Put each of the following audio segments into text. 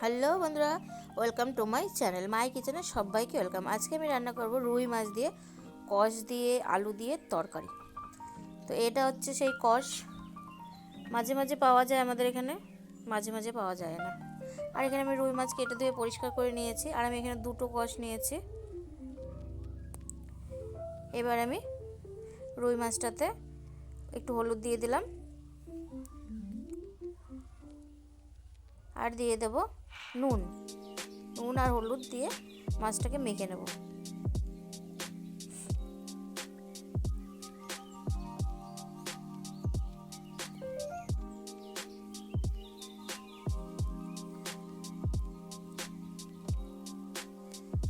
Hello বন্ধুরা, welcome to my channel, my কিচেনে সবাইকে ওয়েলকাম। আজকে আমি রান্না করব রুই মাছ দিয়ে, কষ দিয়ে, আলু দিয়ে তরকারি। তো এটা হচ্ছে সেই কষ। মাঝে মাঝে পাওয়া যায় আমাদের এখানে, মাঝে মাঝে পাওয়া যায় না। আর এখানে আমি রুই মাছ কেটে ধুয়ে পরিষ্কার করে নিয়েছি, আর আমি এখানে দুটো কষ নিয়েছি। এবার আমি রুই মাছটাতে একটু হলুদ দিয়ে দিলাম। আর দিয়ে দেব নুন নুন আর হলুদ দিয়ে মাছটাকে মেখে নেব।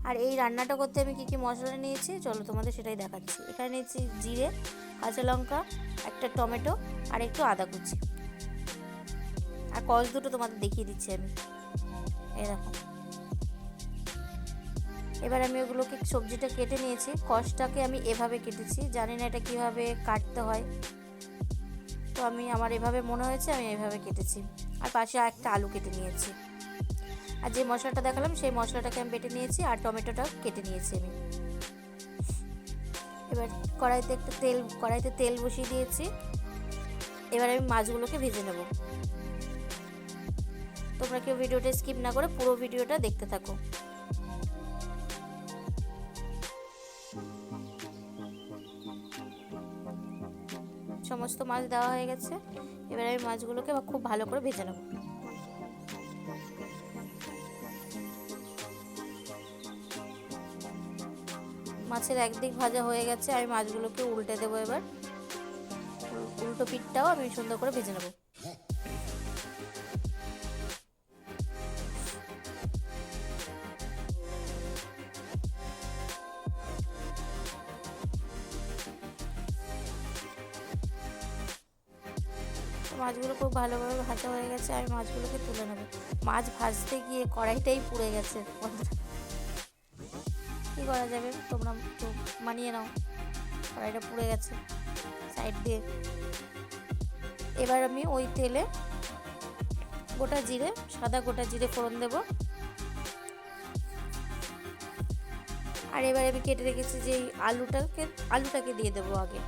আর এই রান্নাটা করতে আমি কী কী মশলা নিয়েছি, চলো তোমাদের সেটাই দেখাচ্ছি। এখানে নিয়েছি জিরে, কাঁচা লঙ্কা, একটা টমেটো আর একটু আদা কুচি। আর কষ দুটো তোমাদের দেখিয়ে দিচ্ছি আমি। দেখো এবার আমি ওগুলোকে সবজিটা কেটে নিয়েছি। কষটাকে আমি এভাবে কেটেছি। জানি না এটা কীভাবে কাটতে হয়। তো আমি, আমার এভাবে মনে হয়েছে, আমি এভাবে কেটেছি। আর পাশে একটা আলু কেটে নিয়েছি। আর যে মশলাটা দেখালাম, সেই মশলাটাকে আমি বেটে নিয়েছি আর টমেটোটাও কেটে নিয়েছি আমি। এবার কড়াইতে একটা তেল, কড়াইতে তেল বসিয়ে দিয়েছি। এবার আমি মাছগুলোকে ভেজে নেব। তোমরা কেউ ভিডিওটা স্কিপ না করে পুরো ভিডিওটা দেখতে থাকো। সমস্ত মাছ দেওয়া হয়ে গেছে। এবার আমি মাছগুলোকে খুব ভালো করে ভেজে নেব। মাছের একদিক ভাজা হয়ে গেছে, আমি মাছগুলোকে উল্টে দেবো এবার। উল্টো পিঠটাও আমি সুন্দর করে ভেজে নেব। মাছগুলো খুব ভালোভাবে ভাজা হয়ে গেছে, আমি মাছগুলোকে তুলে নেব। মাছ ভাজতে গিয়ে কড়াইটাই পুড়ে গেছে। কী করা যাবে? তোমরা তো মানিয়ে নাও। কড়াইটা পুড়ে গেছে সাইড দিয়ে। এবার আমি ওই তেলে গোটা জিরে, সাদা গোটা জিরে ফোড়ন দেব। আর এবার আমি কেটে রেখেছি যে আলুটাকে আলুটাকে দিয়ে দেবো আগে।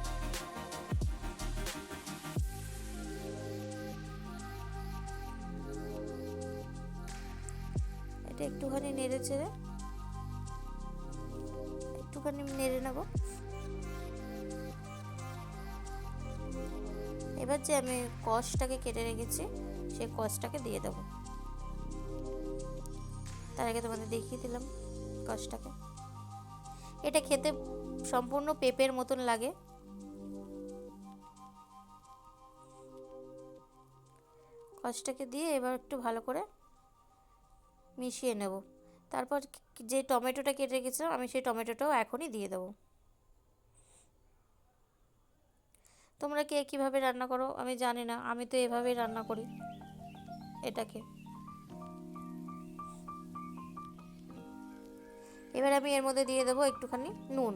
এটা একটুখানি নেড়ে চেড়ে, একটুখানি নেড়ে নেব। এবার যে আমি কষটাকে কেটে রেখেছি, সেই কষটাকে দিয়ে দেব। তার আগে তোমাদের দেখিয়ে দিলাম কষটাকে। এটা খেতে সম্পূর্ণ পেঁপের মতন লাগে। কষটাকে দিয়ে এবার একটু ভালো করে মিশিয়ে নেব। তারপর যে টমেটোটা কেটে রেখেছিলাম, আমি সেই টমেটোটাও এখনই দিয়ে দেবো। তোমরা কে কীভাবে রান্না করো, আমি জানি না। আমি তো এভাবেই রান্না করি। এটাকে। এবার আমি এর মধ্যে দিয়ে দেবো একটুখানি নুন।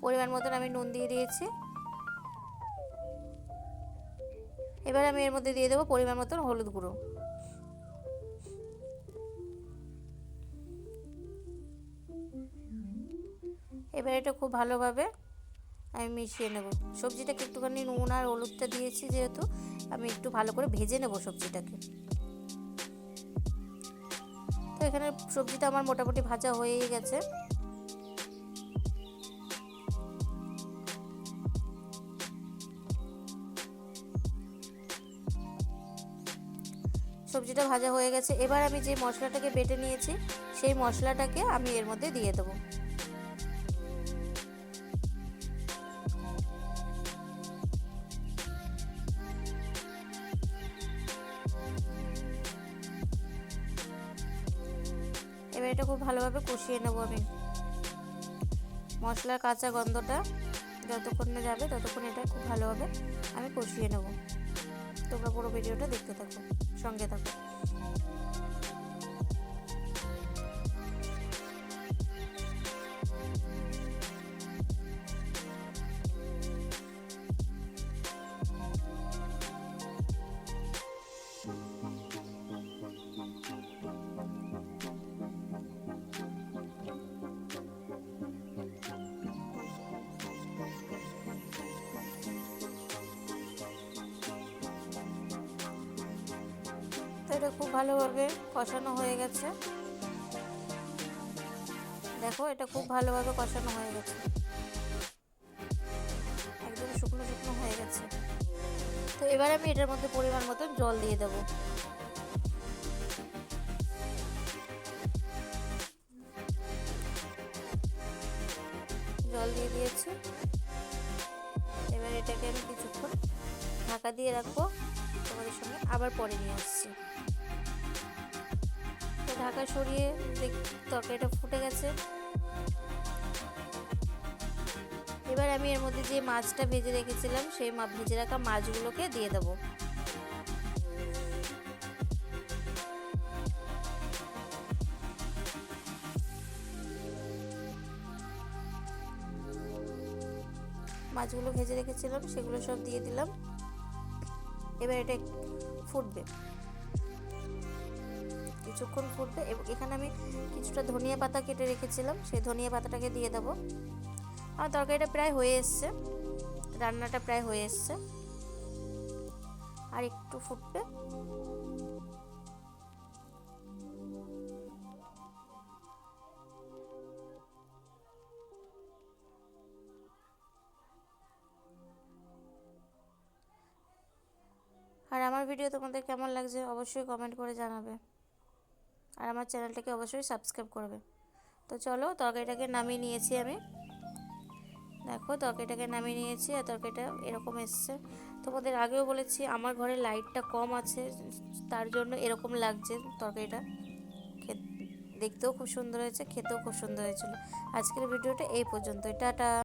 পরিমাণ মতন আমি নুন দিয়ে দিয়েছি। এবার আমি এর মধ্যে দিয়ে দেবো পরিমাণ মতন হলুদ গুঁড়ো। এবার এটা খুব ভালোভাবে আমি মিশিয়ে নেব। সবজিটাকে একটুখানি নুন আর হলুদটা দিয়েছি যেহেতু, আমি একটু ভালো করে ভেজে নেব সবজিটাকে। তো এখানে সবজিটা আমার মোটামুটি ভাজা হয়েই গেছে। সবজিটা ভাজা হয়ে গেছে। এবার আমি যে মশলাটাকে বেটে নিয়েছি, সেই মশলাটাকে আমি এর মধ্যে দিয়ে দেবো। এবার এটা খুব ভালোভাবে কষিয়ে নেব আমি। মশলার কাঁচা গন্ধটা যতক্ষণ না যাবে, ততক্ষণ এটা খুব ভালোভাবে আমি কষিয়ে নেব। তোমরা পুরো ভিডিওটা দেখতে থাকো সঙ্গে থাকো। এটা খুব ভালোভাবে কষানো হয়ে গেছে। দেখো, এটা খুব ভালোভাবে কষানো হয়ে গেছে। একদম শুকনো শুকনো হয়ে গেছে। তো এবার আমি এটার মধ্যে পরিমাণ মতো জল দিয়ে দেবো। জল দিয়ে দিয়েছি। এবার এটাকে আমি কিছুক্ষণ ঢাকা দিয়ে রাখব। তোমাদের সঙ্গে আবার পরে নিয়ে আসছি তো ঢাকা সরিয়ে তরকারিটা ফুটে গেছে। এবার আমি এর মধ্যে যে মাছটা ভেজে রেখেছিলাম, সেই ভেজে রাখা মাছগুলোকে দিয়ে দেবো। মাছগুলো ভেজে রেখেছিলাম, সেগুলো সব দিয়ে দিলাম। এবার এটা ফুটবে। কিছুক্ষণ ফুটবে এবং এখানে আমি কিছুটা ধনিয়া পাতা কেটে রেখেছিলাম, সেই ধনিয়া পাতাটাকে দিয়ে দেবো। আমার তরকারিটা প্রায় হয়ে এসছে, রান্নাটা প্রায় হয়ে এসছে। আর একটু ফুটবে। আর আমার ভিডিও তোমাদের কেমন লাগছে অবশ্যই কমেন্ট করে জানাবে। আর আমার চ্যানেলটাকে অবশ্যই সাবস্ক্রাইব করবে। তো চলো তরকারিটাকে নামিয়ে নিয়েছি আমি। দেখো তরকারিটাকে নামিয়ে নিয়েছি আর তরকারিটা এরকম এসছে। তোমাদের আগেও বলেছি, আমার ঘরে লাইটটা কম আছে, তার জন্য এরকম লাগছে তরকারিটা। দেখতেও খুব সুন্দর হয়েছে, খেতেও খুব সুন্দর হয়েছিল। আজকের ভিডিওটা এই পর্যন্তই। টাটা।